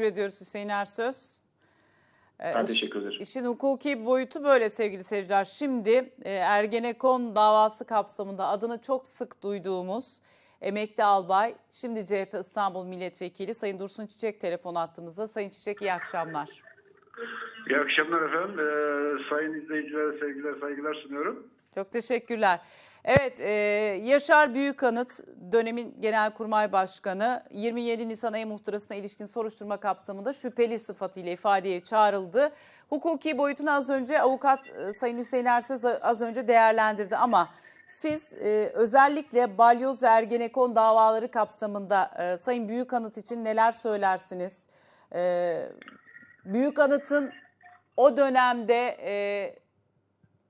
Teşekkür ediyoruz Hüseyin Ersöz. Ee, Ben teşekkür ederim. İşin hukuki boyutu böyle sevgili seyirciler. Şimdi e, Ergenekon davası kapsamında adını çok sık duyduğumuz emekli albay, şimdi CHP İstanbul Milletvekili Sayın Dursun Çiçek telefon attığımızda. Sayın Çiçek iyi akşamlar. İyi akşamlar efendim. Ee, sayın izleyicilere sevgiler, saygılar sunuyorum. Çok teşekkürler. Evet, e, Yaşar Büyükanıt dönemin Genelkurmay Başkanı 27 Nisan ayı muhtırasına ilişkin soruşturma kapsamında şüpheli sıfatıyla ifadeye çağrıldı. Hukuki boyutunu az önce avukat e, Sayın Hüseyin Ersöz az önce değerlendirdi ama siz e, özellikle balyoz ve ergenekon davaları kapsamında e, Sayın Büyükanıt için neler söylersiniz? E, Büyükanıt'ın o dönemde e,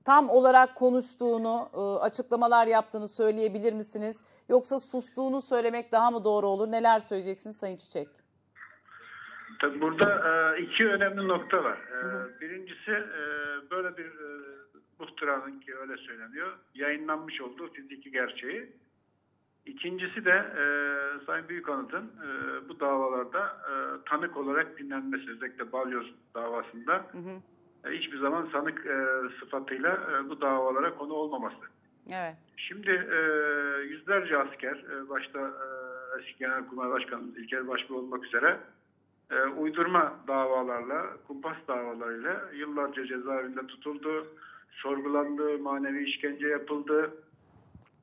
tam olarak konuştuğunu, e, açıklamalar yaptığını söyleyebilir misiniz? Yoksa sustuğunu söylemek daha mı doğru olur? Neler söyleyeceksiniz Sayın Çiçek? Tabii burada e, iki önemli nokta var. E, Birincisi böyle bir muhtıranın ki öyle söyleniyor, yayınlanmış olduğu fiziki gerçeği. İkincisi de e, Sayın Büyükanıt'ın e, bu davalarda e, tanık olarak dinlenmesi, özellikle Balyoz davasında e, hiçbir zaman sanık e, sıfatıyla e, bu davalara konu olmaması. Evet. Şimdi e, yüzlerce asker, e, başta e, eski Genelkurmay Başkanı İlker Başbuğ olmak üzere e, uydurma davalarla, kumpas davalarıyla yıllarca cezaevinde tutuldu, sorgulandı, manevi işkence yapıldı.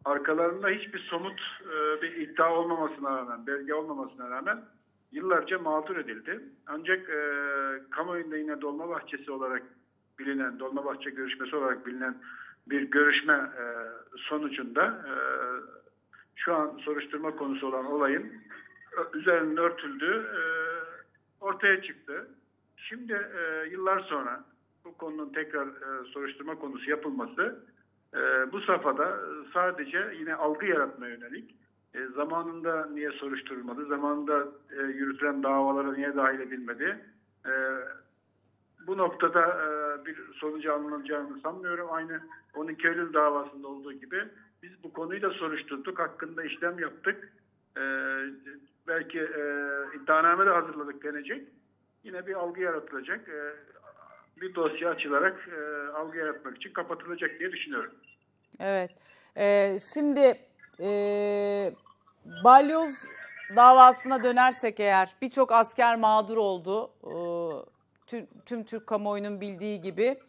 Arkalarında hiçbir somut e, bir iddia olmamasına rağmen, belge olmamasına rağmen yıllarca mağdur edildi. Ancak e, kamuoyunda yine Dolmabahçesi olarak bilinen, Dolmabahçe görüşmesi olarak bilinen bir görüşme e, sonucunda e, şu an soruşturma konusu olan olayın üzerinin örtüldüğü e, ortaya çıktı. Şimdi e, yıllar sonra bu konunun tekrar e, soruşturma konusu yapılması e, bu safhada sadece yine algı yaratmaya yönelik e, zamanında niye soruşturulmadı, zamanında e, yürütülen davalara niye dahil edilmedi, e, bu noktada e, bir sonucu alınacağını sanmıyorum. Aynı 12 Eylül davasında olduğu gibi biz bu konuyu da soruşturduk. Hakkında işlem yaptık. E, belki e, iddianame de hazırladık denecek. Yine bir algı yaratılacak. E, bir dosya açılarak e, algı yaratmak için kapatılacak diye düşünüyorum. Evet. Ee, şimdi e, balyoz davasına dönersek eğer birçok asker mağdur oldu. Ee, tüm, tüm Türk kamuoyunun bildiği gibi.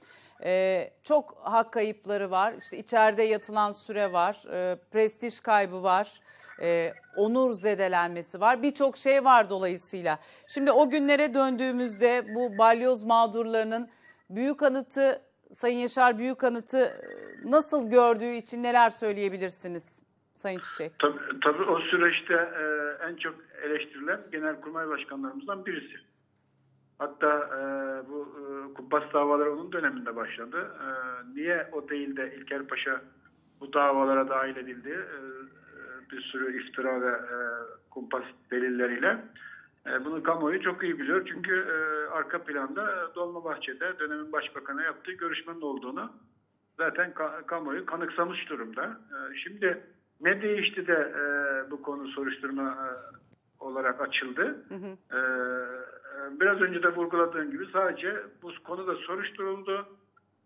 Ee, çok hak kayıpları var. İşte içeride yatılan süre var. Ee, prestij kaybı var. Ee, onur zedelenmesi var. Birçok şey var dolayısıyla. Şimdi o günlere döndüğümüzde bu balyoz mağdurlarının büyük anıtı Sayın Yaşar Büyükanıt'ı nasıl gördüğü için neler söyleyebilirsiniz Sayın Çiçek? Tabii, tabii o süreçte e, en çok eleştirilen genelkurmay başkanlarımızdan birisi. Hatta e, bu e, Kubbas davaları onun döneminde başladı. E, niye o değil de İlker Paşa bu davalara dahil edildi? E, e, bir sürü iftira ve e, kumpas delilleriyle. E, bunu kamuoyu çok iyi biliyor. Çünkü e, arka planda Dolmabahçe'de dönemin başbakanı yaptığı görüşmenin olduğunu zaten ka- kamuoyu kanıksamış durumda. E, şimdi ne değişti de e, bu konu soruşturma e, olarak açıldı? E, e, biraz önce de vurguladığım gibi sadece bu konu da soruşturuldu.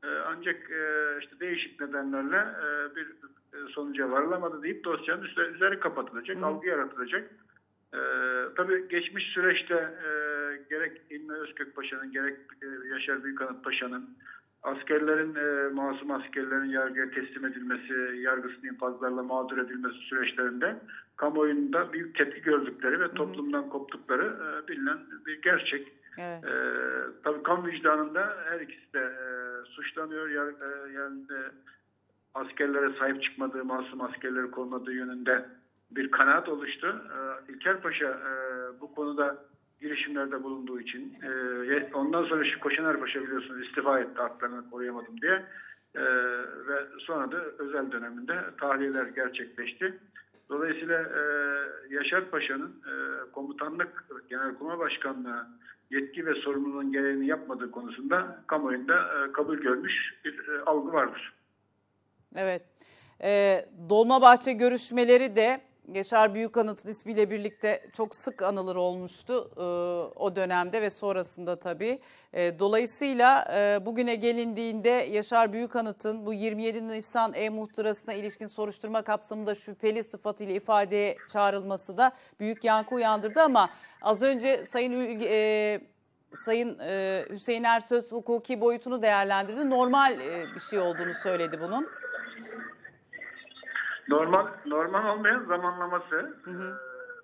E, ancak e, işte değişik nedenlerle e, bir e, sonuca varılamadı deyip dosyanın üstü, üzeri kapatılacak, algı yaratılacak. E, tabii geçmiş süreçte e, gerek İlmi Özkök Paşa'nın gerek e, Yaşar Büyükanıt Paşa'nın askerlerin, e, masum askerlerin yargıya teslim edilmesi, yargısının infazlarla mağdur edilmesi süreçlerinde kamuoyunda büyük tepki gördükleri ve toplumdan koptukları e, bilinen bir gerçek. Evet. E, tabii kamu vicdanında her ikisi de e, suçlanıyor. Yar, e, yani e, askerlere sahip çıkmadığı, masum askerleri korumadığı yönünde bir kanaat oluştu. E, İlker Paşa e, bu konuda girişimlerde bulunduğu için e, ondan sonra şu Koşaner Paşa biliyorsunuz istifa etti haklarını koruyamadım diye E, ve sonra da özel döneminde tahliyeler gerçekleşti. Dolayısıyla e, Yaşar Paşa'nın e, komutanlık Genelkurmay Başkanlığı yetki ve sorumluluğun gereğini yapmadığı konusunda kamuoyunda e, kabul görmüş bir e, algı vardır. Evet. Ee, Dolmabahçe görüşmeleri de Yaşar Büyükanıt'ın ismiyle birlikte çok sık anılır olmuştu e, o dönemde ve sonrasında tabii. E, dolayısıyla e, bugüne gelindiğinde Yaşar Büyükanıt'ın bu 27 Nisan e-muhtırasına ilişkin soruşturma kapsamında şüpheli sıfatıyla ifadeye çağrılması da büyük yankı uyandırdı ama az önce Sayın e, Sayın e, Hüseyin Ersöz hukuki boyutunu değerlendirdi. Normal e, bir şey olduğunu söyledi bunun. Normal normal olmayan zamanlaması e,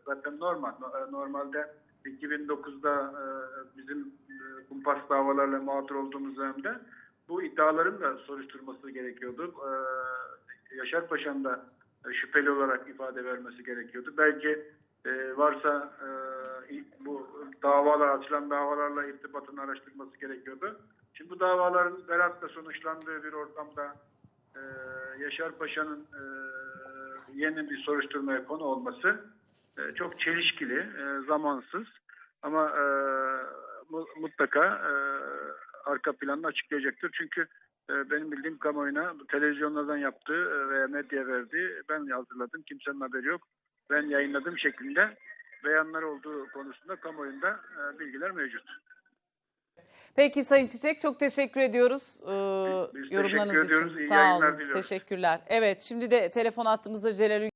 zaten normal. No- e, Normalde 2009'da e, bizim kumpas davalarla mağdur olduğumuz dönemde bu iddiaların da soruşturması gerekiyordu. Yaşar Paşa'nın da şüpheli olarak ifade vermesi gerekiyordu. Belki varsa bu davalar açılan davalarla irtibatını araştırması gerekiyordu. Şimdi bu davaların beraatla sonuçlandığı bir ortamda e, Yaşar Paşa'nın e, yeni bir soruşturmaya konu olması e, çok çelişkili, e, zamansız ama mu- mutlaka arka planını açıklayacaktır. Çünkü benim bildiğim kamuoyuna televizyonlardan yaptığı veya medya verdiği ben hazırladım, kimsenin haberi yok. Ben yayınladığım şeklinde beyanlar olduğu konusunda kamuoyunda bilgiler mevcut. Peki Sayın Çiçek çok teşekkür ediyoruz e, Biz teşekkür yorumlarınız ediyoruz. için. İyi Sağ yayınlar olun. diliyoruz. Teşekkürler. Evet şimdi de telefon attığımızda Celal